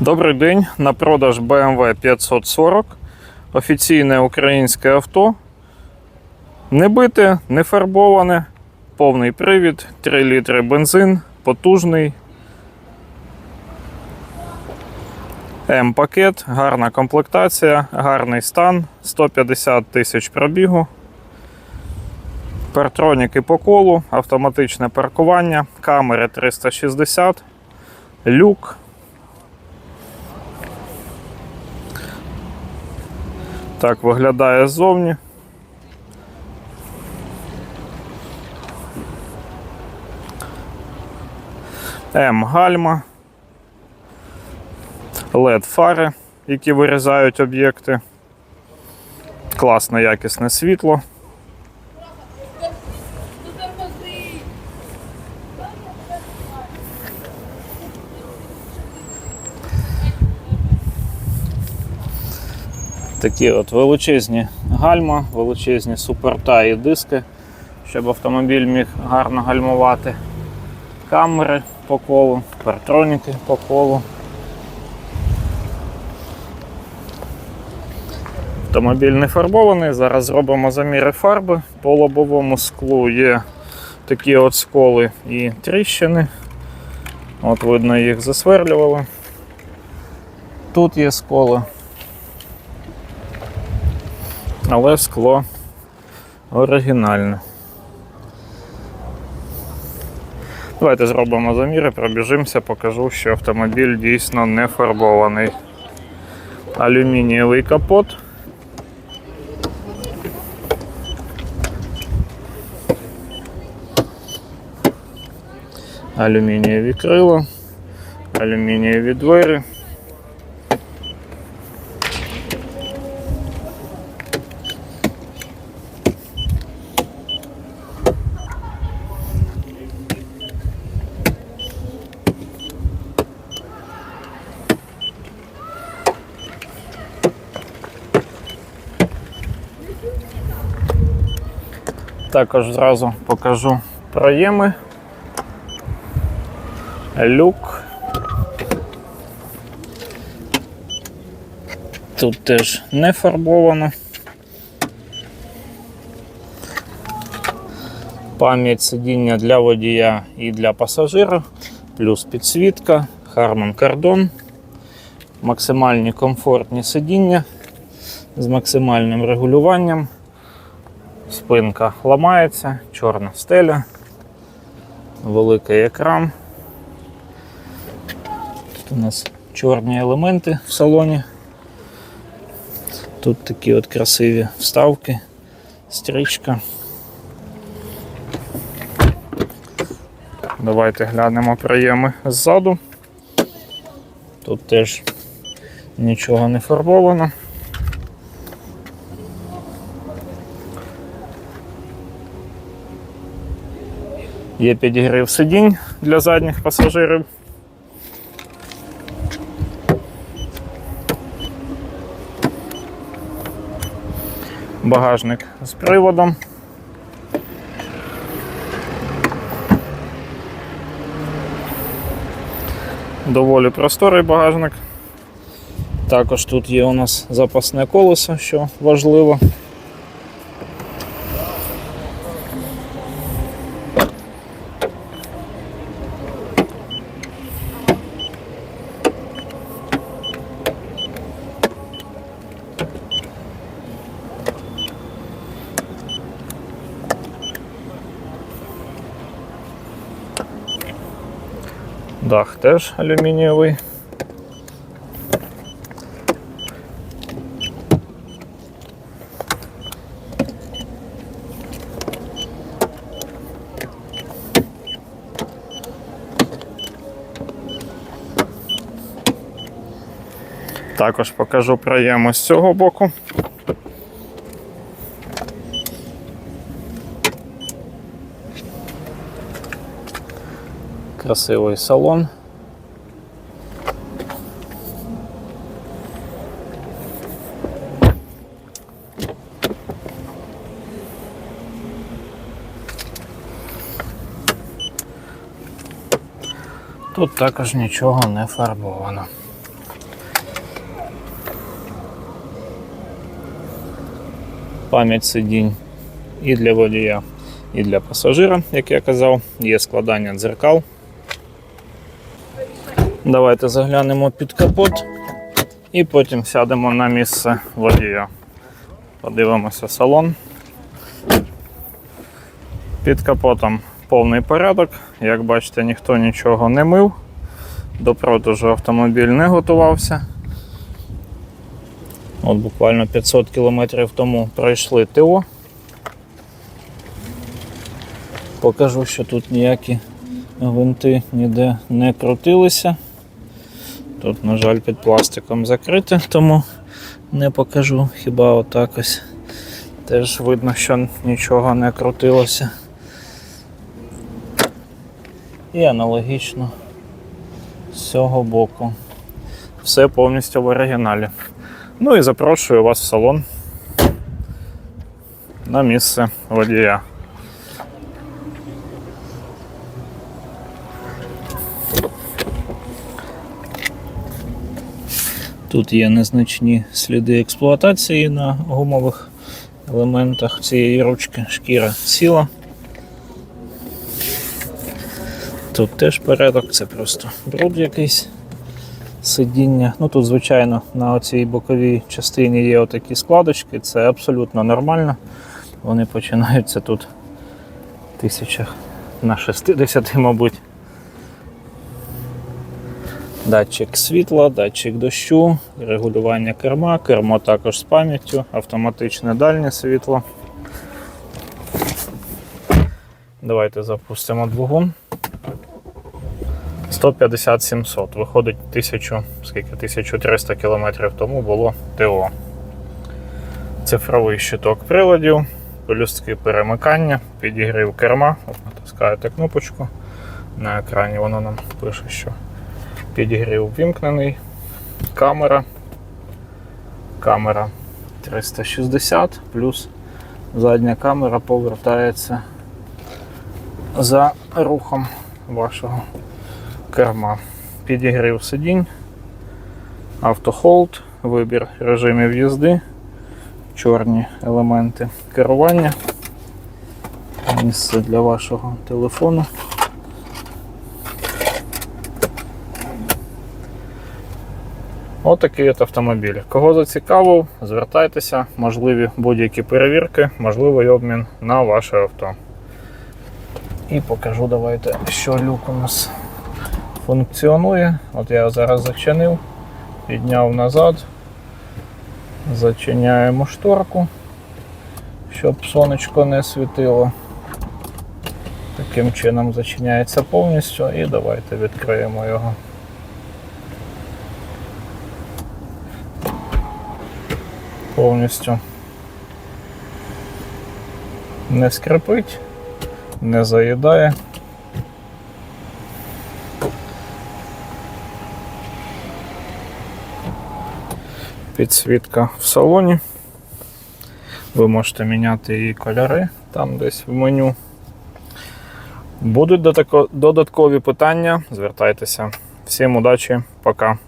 Добрий день. На продаж BMW 540. Офіційне українське авто. Не бите, не фарбоване, повний привід, 3 літри бензин, потужний. М-пакет, гарна комплектація, гарний стан, 150 тисяч пробігу. Партроніки по колу, автоматичне паркування, камери 360, люк. Так виглядає ззовні. М гальма. LED фари, які вирізають об'єкти. Класне якісне світло. Такі от величезні гальма, величезні супорта і диски, щоб автомобіль міг гарно гальмувати. Камери по колу, партроніки по колу. Автомобіль не фарбований. Зараз зробимо заміри фарби. По лобовому склу є такі от сколи і тріщини. От видно, їх засверлювали. Тут є сколи. Але скло оригінальне. Давайте зробимо заміри, пробіжимося, покажу, що автомобіль дійсно не фарбований. Алюмінієвий капот. Алюмінієві крила, алюмінієві двері. Також зразу покажу проєми. Люк. Тут теж не фарбовано. Пам'ять сидіння для водія і для пасажира, плюс підсвітка, Harman Kardon, максимальні комфортні сидіння з максимальним регулюванням. Спинка ламається, чорна стеля, великий екран. Тут у нас чорні елементи в салоні. Тут такі от красиві вставки, стрічка. Давайте глянемо проєми ззаду. Тут теж нічого не фарбовано. Є підігрів сидінь для задніх пасажирів. Багажник з приводом. Доволі просторий багажник. Також тут є у нас запасне колесо, що важливо. Дах теж алюмінієвий. Також покажу проєми з цього боку. красивий салон. Тут також нічого не фарбовано. Пам'ять сидінь і для водія, і для пасажира, як я казав, є складання дзеркал. Давайте заглянемо під капот і потім сядемо на місце водія. Подивимося салон. Під капотом повний порядок. Як бачите, ніхто нічого не мив. До продажу автомобіль не готувався. От буквально 500 кілометрів тому пройшли ТО. Покажу, що тут ніякі гвинти ніде не крутилися. Тут, на жаль, під пластиком закрите, тому не покажу. Хіба отак ось. Теж видно, що нічого не крутилося. І аналогічно з цього боку. Все повністю в оригіналі. Ну і запрошую вас в салон на місце водія. Тут є незначні сліди експлуатації на гумових елементах цієї ручки. Шкіра ціла. Тут теж порядок, це просто бруд якийсь сидіння. Ну тут, звичайно, на цій боковій частині є отакі складочки, це абсолютно нормально. Вони починаються тут тисячах на 60, мабуть. Датчик світла, датчик дощу, регулювання керма, кермо також з пам'яттю, автоматичне дальнє світло. Давайте запустимо двигун. 150-700. Виходить 1000, скільки 1300 км тому було ТО. Цифровий щиток приладів, пелюстки перемикання, підігрів керма. Натискаєте кнопочку. На екрані воно нам пише, що підігрів вімкнений. Камера. Камера 360 плюс задня камера повертається за рухом вашого керма. Підігрів сидінь, автохолд, вибір режимів їзди, чорні елементи керування, місце для вашого телефону. Отакий от автомобіль. Кого зацікавив, звертайтеся, можливі будь-які перевірки, можливий обмін на ваше авто. І покажу, давайте, що люк у нас функціонує. От я зараз зачинив, підняв назад, зачиняємо шторку, щоб сонечко не світило. Таким чином зачиняється повністю і давайте відкриємо його. Повністю не скрипить, не заїдає. Підсвітка в салоні. Ви можете міняти її кольори там десь в меню. Будуть додатко- додаткові питання, звертайтеся. Всім удачі, пока.